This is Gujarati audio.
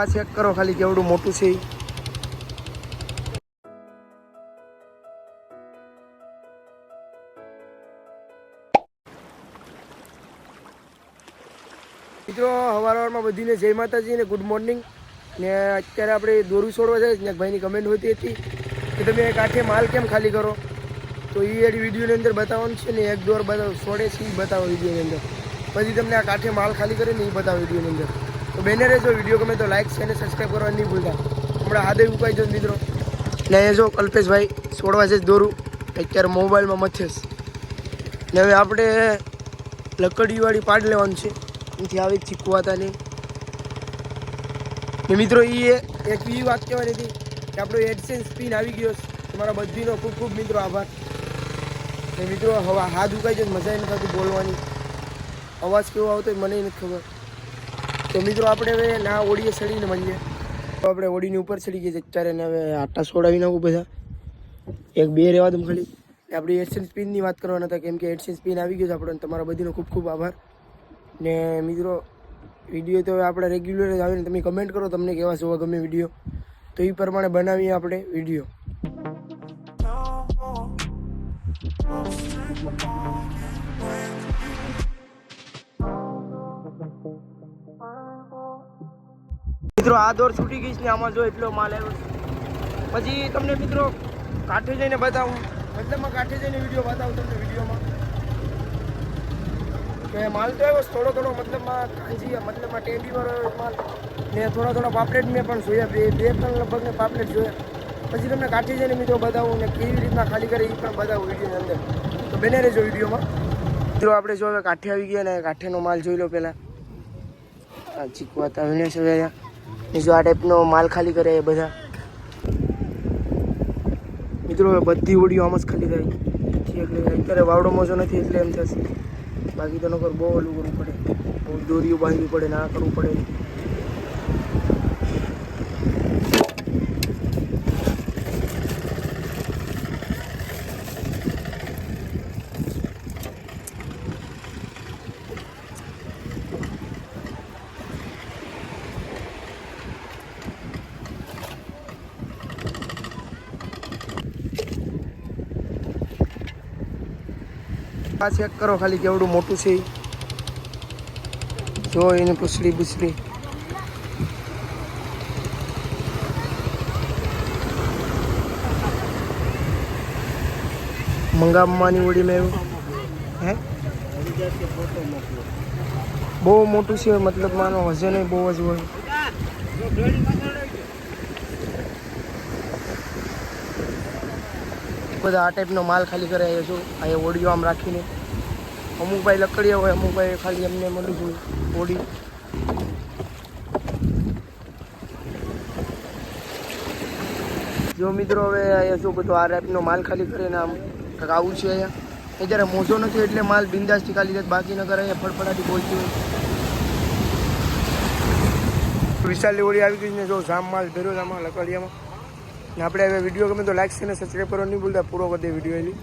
આ ચેક કરો ખાલી કેવડું મોટું છે. મિત્રો સવારમાં બધીને જય માતાજી ને ગુડ મોર્નિંગ ને અત્યારે આપણે દોરું છોડવા જાય ને ભાઈની કમેન્ટ હોતી હતી કે તમે કાંઠે માલ કેમ ખાલી કરો? તો એ વિડીયોની અંદર બતાવવાનું છે ને એક દોર બતાવ છોડે છે એ બતાવો વિડીયોની અંદર. પછી તમને આ કાંઠે માલ ખાલી કરે ને એ બતાવો વિડીયોની અંદર. તો બેને રહેજો, વીડિયો ગમે તો લાઈક છે અને સબસ્ક્રાઈબ કરવા નહીં ભૂલતા. હમણાં હાથે ઉકાઈ જો મિત્રો. ને એ જો કલ્પેશભાઈ છોડવા છે દોરું. અત્યારે મોબાઈલમાં મથેશ. ને હવે આપણે લકડીવાળી પાડ લેવાનું છે. એથી આવી ચીકવાતા નહીં ને મિત્રો એ એક એ વાત કહેવાની હતી કે આપણો એડસેન્સ પિન આવી ગયો છે. તમારા બધીનો ખૂબ ખૂબ મિત્રો આભાર. મિત્રો, હવા હાથ ઉકાઈ જાય મજા નથી થતી બોલવાની. અવાજ કેવો આવતો મને નથી ખબર. તો મિત્રો આપણે હવે ના ઓડીએ ચડીને મળીએ. તો આપણે ઓડીની ઉપર ચડી છે. અત્યારે ને હવે આટા છોડાવી નાખું બધા. એક બે રહેવા દઉં ખાલી. આપણે આપણી એડસેન્સ પિનની વાત કરવાના હતા, કેમ કે એડસેન્સ પિન આવી ગયો છે આપણને. તમારા બધીનો ખૂબ ખૂબ આભાર. ને મિત્રો, વીડિયો તો આપણે રેગ્યુલર જ આવીને તમે કમેન્ટ કરો, તમને કેવા જોવા ગમે વીડિયો. તો એ પ્રમાણે બનાવીએ આપણે વીડિયો. મિત્રો, આ દોર છૂટી ગઈ છે ને આમાં જો એટલો માલ આવ્યો પછી તમને મિત્રો, કાંઠે જઈને બતાવું. મતલબમાં કાંઠે જઈને વીડિયો બતાવું તમને વિડીયોમાં. માલ તો આવ્યો થોડો થોડો મતલબમાં કાંજી, મતલબમાં ટેન્ડીવાળો માલ. ને થોડા થોડા પાપલેટ મેં પણ જોયા, બે બે, ત્રણ લગભગ મેં પાપલેટ જોયા. પછી તમને કાંઠે જઈને મિત્રો બતાવું ને કેવી રીતના ખાલી કરે એ પણ બતાવું વિડીયોની અંદર. તો બને રહેજો વિડીયોમાં. મિત્રો, આપણે જો હવે કાંઠે આવી ગયા ને, કાંઠેનો માલ જોઈ લો પહેલાં. આ ચીકવાતા વિનેશ અહીંયા. જો આ ટાઈપનો માલ ખાલી કરે એ બધા. મિત્રો, હવે બધી ઓડીઓ આમ જ ખાલી થાય. એટલે અત્યારે વાવડો મોજો નથી એટલે એમ થશે. બાકી તો નકર બહુ ઓલું કરવું પડે. બહુ દોરીઓ બાંધવી પડે ના કરવું પડે. આ ચેક કરો ખાલી કેવડું મોટું છે. જો એને પૂછડી પૂછડી. મંગાવવાની મેં એવું. હે? બહુ મોટું છે, મતલબ માનો વજન બહુ જ હોય. બધા આ ટાઈપનો માલ ખાલી કરે છે જો. અહીંયા ઓડીઓ આમ રાખીને. અમુક ભાઈ લકડીયા હોય, અમુક ભાઈ ખાલી એમને મળી હોય ઓડી. જો મિત્રો, હવે અહીંયા શું બધું આ ટાઈપનો માલ ખાલી કરીને આમ કંઈક આવું છે અહીંયા. એ જ્યારે મોજો નથી એટલે માલ બિંદાસથી ખાલી જાય. બાકી ન કરે અહીંયા ફડફડાટી બોલતી હોય. વિશાલની ઓળી આવી ગઈ ને, જો જામ માલ ભર્યો છે આમાં લકડિયામાં. આપણે હવે વીડિયો ગમે તો લાઈક છે ને સબસ્ક્રાઈબ કરવાનું નહીં ભૂલતા. પૂરો કરી દે વીડિયો એની.